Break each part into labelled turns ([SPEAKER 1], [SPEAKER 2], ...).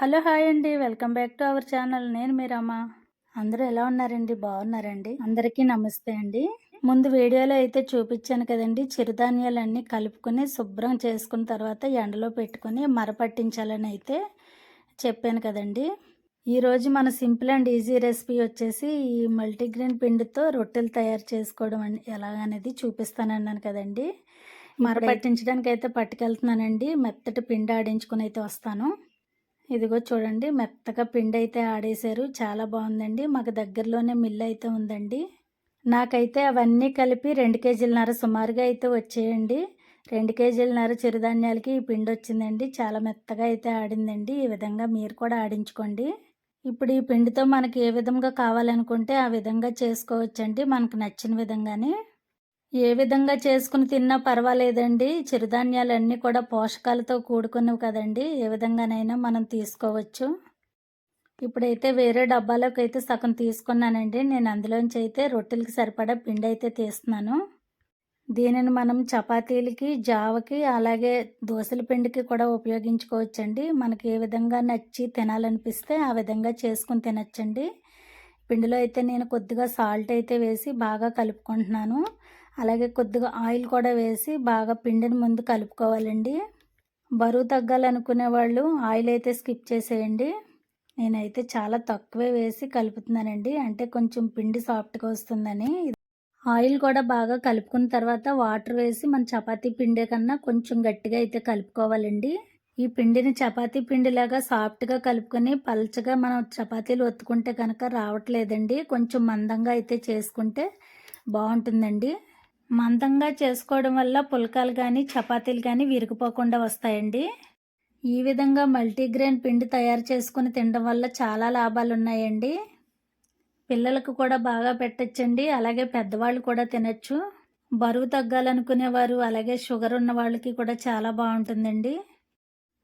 [SPEAKER 1] Hello hi అండి welcome back to our channel. నేను మీరమ్మ అందరూ ఎలా ఉన్నారండి? బాగున్నారండి? అందరికీ నమస్తే అండి. ముందు వీడియోలో అయితే చూపించాను కదండి చిరుధాన్యాలన్నీ కలుపుకొని శుభ్రం చేసుకున్న తర్వాత ఎండలో పెట్టుకొని మరపట్టించాలని అయితే చెప్పాను కదండి. ఈరోజు మన సింపుల్ అండ్ ఈజీ రెసిపీ వచ్చేసి ఈ మల్టీగ్రెయిన్ పిండితో రొట్టెలు తయారు చేసుకోవడం ఎలాగనేది చూపిస్తానన్నాను కదండి. మరపట్టించడానికి అయితే పట్టుకెళ్తున్నానండి. మెత్తటి పిండి ఆడించుకుని అయితే వస్తాను. ఇదిగో చూడండి మెత్తగా పిండి అయితే ఆడేశారు. చాలా బాగుందండి. మాకు దగ్గరలోనే మిల్లు అయితే ఉందండి. నాకైతే అవన్నీ కలిపి రెండు కేజీలన్నర సుమారుగా అయితే వచ్చేయండి. రెండు కేజీలన్నర చిరుధాన్యాలకి ఈ పిండి వచ్చిందండి. చాలా మెత్తగా అయితే ఆడిందండి. ఈ విధంగా మీరు కూడా ఆడించుకోండి. ఇప్పుడు ఈ పిండితో మనకి ఏ విధంగా కావాలనుకుంటే ఆ విధంగా చేసుకోవచ్చండి. మనకు నచ్చిన విధంగానే. ఏ విధంగా చేసుకుని తిన్నా పర్వాలేదండి. చిరుధాన్యాలన్నీ కూడా పోషకాలతో కూడుకున్నవి కదండి. ఏ విధంగానైనా మనం తీసుకోవచ్చు. ఇప్పుడైతే వేరే డబ్బాలోకి అయితే సగం తీసుకున్నానండి. నేను అందులోంచి అయితే రొట్టెలకి సరిపడా పిండి అయితే తీస్తున్నాను. దీనిని మనం చపాతీలకి జావకి అలాగే దోశల పిండికి కూడా ఉపయోగించుకోవచ్చండి. మనకి ఏ విధంగా నచ్చి తినాలనిపిస్తే ఆ విధంగా చేసుకుని తినచ్చండి. పిండిలో అయితే నేను కొద్దిగా సాల్ట్ అయితే వేసి బాగా కలుపుకుంటున్నాను. అలాగే కొద్దిగా ఆయిల్ కూడా వేసి బాగా పిండిని ముందు కలుపుకోవాలండి. బరువు తగ్గాలనుకునే వాళ్ళు ఆయిల్ అయితే స్కిప్ చేసేయండి. నేనైతే చాలా తక్కువే వేసి కలుపుతున్నానండి. అంటే కొంచెం పిండి సాఫ్ట్గా వస్తుందని. ఆయిల్ కూడా బాగా కలుపుకున్న తర్వాత వాటర్ వేసి మన చపాతీ పిండే కన్నా కొంచెం గట్టిగా అయితే కలుపుకోవాలండి. ఈ పిండిని చపాతీ పిండిలాగా సాఫ్ట్గా కలుపుకొని పల్చగా మనం చపాతీలు ఒత్తుకుంటే కనుక రావట్లేదండి. కొంచెం మందంగా అయితే చేసుకుంటే బాగుంటుందండి. మందంగా చేసుకోవడం వల్ల పుల్కాలు కానీ చపాతీలు కానీ విరిగిపోకుండా వస్తాయండి. ఈ విధంగా మల్టీగ్రెయిన్ పిండి తయారు చేసుకుని తినడం వల్ల చాలా లాభాలు ఉన్నాయండి. పిల్లలకు కూడా బాగా పెట్టచ్చండి. అలాగే పెద్దవాళ్ళు కూడా తినచ్చు. బరువు తగ్గాలనుకునేవారు అలాగే షుగర్ ఉన్న వాళ్ళకి కూడా చాలా బాగుంటుందండి.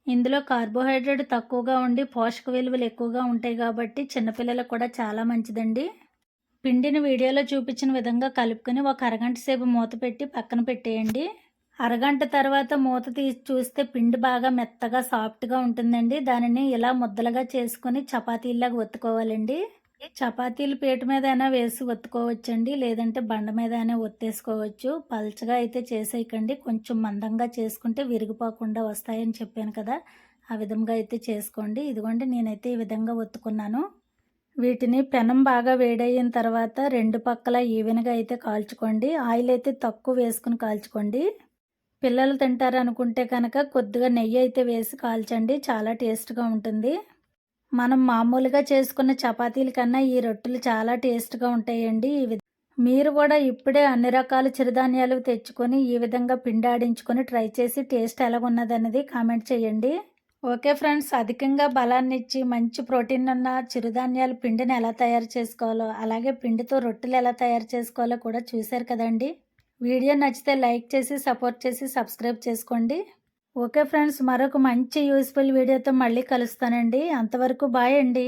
[SPEAKER 1] ఇందులో కార్బోహైడ్రేట్ తక్కువగా ఉండి పోషక విలువలు ఎక్కువగా ఉంటాయి కాబట్టి చిన్నపిల్లలకు కూడా చాలా మంచిదండి. పిండిని వీడియోలో చూపించిన విధంగా కలుపుకొని ఒక అరగంట సేపు మూత పెట్టి పక్కన పెట్టేయండి. అరగంట తర్వాత మూత తీసి చూస్తే పిండి బాగా మెత్తగా సాఫ్ట్గా ఉంటుందండి. దానిని ఇలా ముద్దలుగా చేసుకొని చపాతీలాగా ఒత్తుకోవాలండి. చపాతీలు పీట మీద అయినా వేసి ఒత్తుకోవచ్చండి. లేదంటే బండ మీద అయినా ఒత్తేసుకోవచ్చు. పల్చగా అయితే చేసేయకండి. కొంచెం మందంగా చేసుకుంటే విరిగిపోకుండా వస్తాయని చెప్పాను కదా ఆ విధంగా అయితే చేసుకోండి. ఇదిగోండి నేనైతే ఈ విధంగా ఒత్తుకున్నాను. వీటిని పెనం బాగా వేడయిన తర్వాత రెండు పక్కల ఈవెన్గా అయితే కాల్చుకోండి. ఆయిల్ అయితే తక్కువ వేసుకుని కాల్చుకోండి. పిల్లలు తింటారు అనుకుంటే కనుక కొద్దిగా నెయ్యి అయితే వేసి కాల్చండి. చాలా టేస్ట్గా ఉంటుంది. మనం మామూలుగా చేసుకున్న చపాతీల కన్నా ఈ రొట్టెలు చాలా టేస్ట్గా ఉంటాయండి. ఈ మీరు కూడా ఇప్పుడే అన్ని రకాల చిరుధాన్యాలు తెచ్చుకొని ఈ విధంగా పిండాడించుకొని ట్రై చేసి టేస్ట్ ఎలాగున్నదన్నది కామెంట్ చేయండి. ఓకే ఫ్రెండ్స్ అధికంగా బలాన్ని ఇచ్చి మంచి ప్రోటీన్ ఉన్న చిరుధాన్యాల పిండిని ఎలా తయారు చేసుకోవాలో అలాగే పిండితో రొట్టెలు ఎలా తయారు చేసుకోవాలో కూడా చూశారు కదండి. వీడియో నచ్చితే లైక్ చేసి సపోర్ట్ చేసి సబ్స్క్రైబ్ చేసుకోండి. ఓకే ఫ్రెండ్స్ మరొక మంచి యూస్ఫుల్ వీడియోతో మళ్ళీ కలుస్తానండి. అంతవరకు బాయ్ అండి.